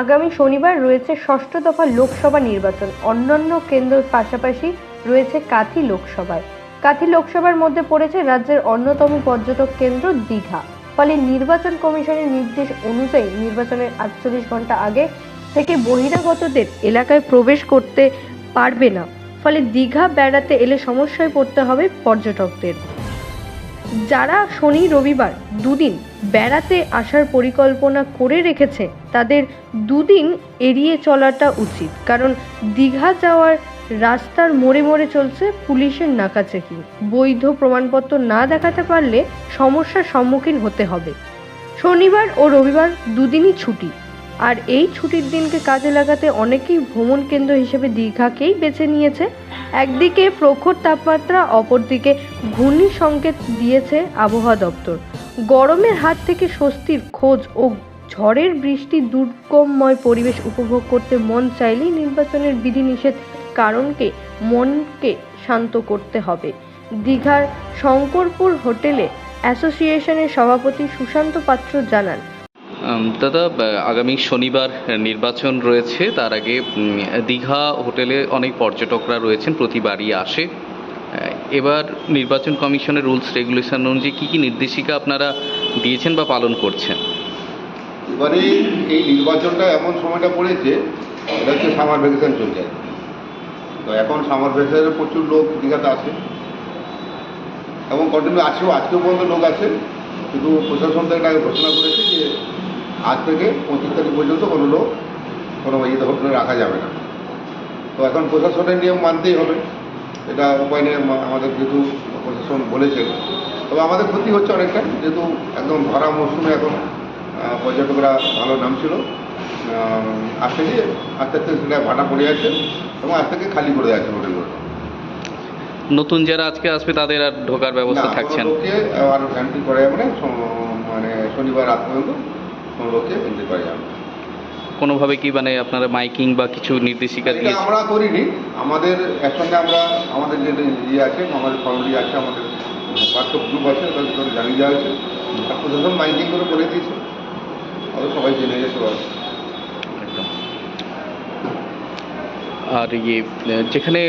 আগামী শনিবার রয়েছে ষষ্ঠ দফা লোকসভা নির্বাচন। অন্যান্য কেন্দ্রের পাশাপাশি রয়েছে কাথি লোকসভায়। কাথি লোকসভার মধ্যে পড়েছে রাজ্যের অন্যতম পর্যটক কেন্দ্র দীঘা। ফলে নির্বাচন কমিশনের নির্দেশ অনুযায়ী নির্বাচনের আটচল্লিশ ঘণ্টা আগে থেকে বহিরাগতদের এলাকায় প্রবেশ করতে পারবে না। ফলে দীঘা বেড়াতে এলে সমস্যায় পড়তে হবে পর্যটকদের। যারা শনি রবিবার দুদিন বেড়াতে আসার পরিকল্পনা করে রেখেছে, তাদের দুদিন এড়িয়ে চলাটা উচিত। কারণ দীঘা যাওয়ার রাস্তার মোড়ে মোড়ে চলছে পুলিশের নাকাচেকি। বৈধ প্রমাণপত্র না দেখাতে পারলে সমস্যার সম্মুখীন হতে হবে। শনিবার ও রবিবার দুদিনই ছুটি। আর এই ছুটির দিনকে কাজে লাগাতে অনেকেই ভ্রমণ কেন্দ্র হিসেবে দীঘাকেই বেছে নিয়েছে একদিকে প্রখর তাপমাত্রা, অপরদিকে ঘূর্ণি সংকেত দিয়েছে আবহাওয়া দপ্তর। গরমের হাত থেকে স্বস্তির খোঁজ ও ঝড়ের বৃষ্টি দুর্গমময় পরিবেশ উপভোগ করতে মন চাইলেই নির্বাচনের বিধিনিষেধ কারণকে, মনকে শান্ত করতে হবে। দীঘার শঙ্করপুর হোটেলে অ্যাসোসিয়েশনের সভাপতি সুশান্ত পাত্র জানান দাদা আগামী শনিবার নির্বাচন রয়েছে। তার আগে দীঘা হোটেলে অনেক পর্যটকরা রয়েছেন, প্রতিবারই আসে। এবার নির্বাচন কমিশনের রুলস, রেগুলেশন অনুযায়ী কী কী নির্দেশিকা আপনারা দিয়েছেন বা পালন করছেন? এবারে এই নির্বাচনটা এমন সময়টা পড়েছে, এটা হচ্ছে সামার ভ্যাকেশন চলছে। তো এখন সামার ভ্যাকেশনে প্রচুর লোক দীঘাতে আসে। এবং কন্টিনিউ আছেও আজকেও পর্যন্ত লোক আছে। কিন্তু প্রশাসন থেকে ঘোষণা করেছে যে আজ থেকে পঁচিশ তারিখ পর্যন্ত কোনো লোক কোনো ইয়েতে হোটেলে রাখা যাবে না। তো এখন প্রশাসনের নিয়ম মানতেই হবে। এটা উপায় নেই আমা- আমাদের যেহেতু প্রশাসন বলেছেন তবে আমাদের ক্ষতি হচ্ছে অনেকটা। যেহেতু একদম ভরা মরশুমে এখন পর্যটকরা ভালো নামছিল। আজ থেকে আস্তে আস্তে সেটা ভাটা পড়ে যাচ্ছে এবং আজ থেকে খালি করে যাচ্ছে হোটেলগুলো। নতুন যারা আজকে আসবে তাদের আর ঢোকার ব্যবস্থা থাকছে না। আর এন্ট্রি করা যাবে না মানে শনিবার রাত পর্যন্ত না। কোনোভাবে কি মানে আপনারা মাইকিং বা কিছু নির্দেশিকা দিয়েছেন? আমরা করিনি। আমাদের এর সঙ্গে আমরা আমাদের যে ইয়ে আছে আমাদের ফর্মলি আছে আমাদের হোয়াটসঅ্যাপ গ্রুপ আছে তাদের জানিয়ে দেওয়া হয়েছে। আর প্রশাসন মাইকিং করে বলে দিয়েছে। তাহলে সবাই জেনে গেছে। আর ইয়ে যেখানে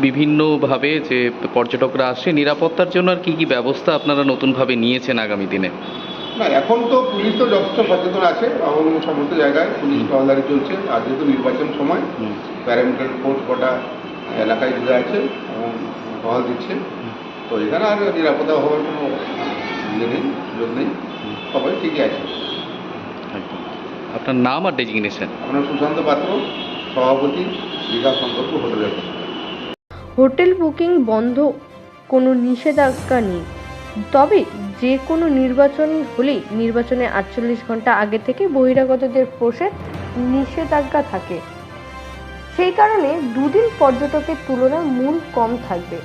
বিভিন্নভাবে যে পর্যটকরা আসে নিরাপত্তার জন্য আর কি কি ব্যবস্থা আপনারা নতুনভাবে নিয়েছেন আগামী দিনে? না এখন তো পুলিশ তো যথেষ্ট সচেতন আছে। এবং সমস্ত জায়গায় পুলিশ টহলদারি চলছে। আর যেহেতু নির্বাচন সময়। প্যারামিটার ফোর্স কটা এলাকায় জুড়ে আছে এবং টহল দিচ্ছে। তো এখানে আর নিরাপদা হওয়ার কোনো ইয়ে নেই সুযোগ নেই। সবাই ঠিকই আছে। আপনার নাম আর ডেজিগনেশন? আপনার সুশান্ত পাত্র সভাপতি দীঘা সম্পর্ক হোটেলের হোটেল বুকিং বন্ধ কোনো নিষেধাজ্ঞা নেই। তবে যে কোনো নির্বাচন হলেই নির্বাচনে আটচল্লিশ ঘণ্টা আগে থেকে বহিরাগতদের প্রসেস নিষেধাজ্ঞা থাকে। সেই কারণে দুদিন পর্যটকের তুলনায় মূল কম থাকবে।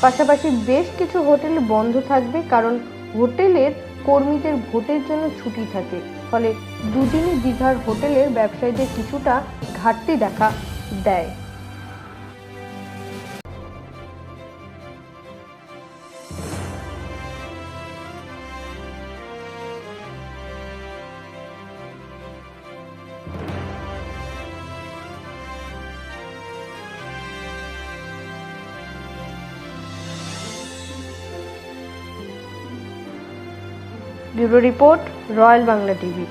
পাশাপাশি বেশ কিছু হোটেল বন্ধ থাকবে কারণ হোটেলের কর্মীদের ভোটের জন্য ছুটি থাকে। ফলে দুদিনই দীঘার হোটেলের ব্যবসায়ীদের কিছুটা ঘাটতি দেখা দেয়। Bureau report royal Bangla TV.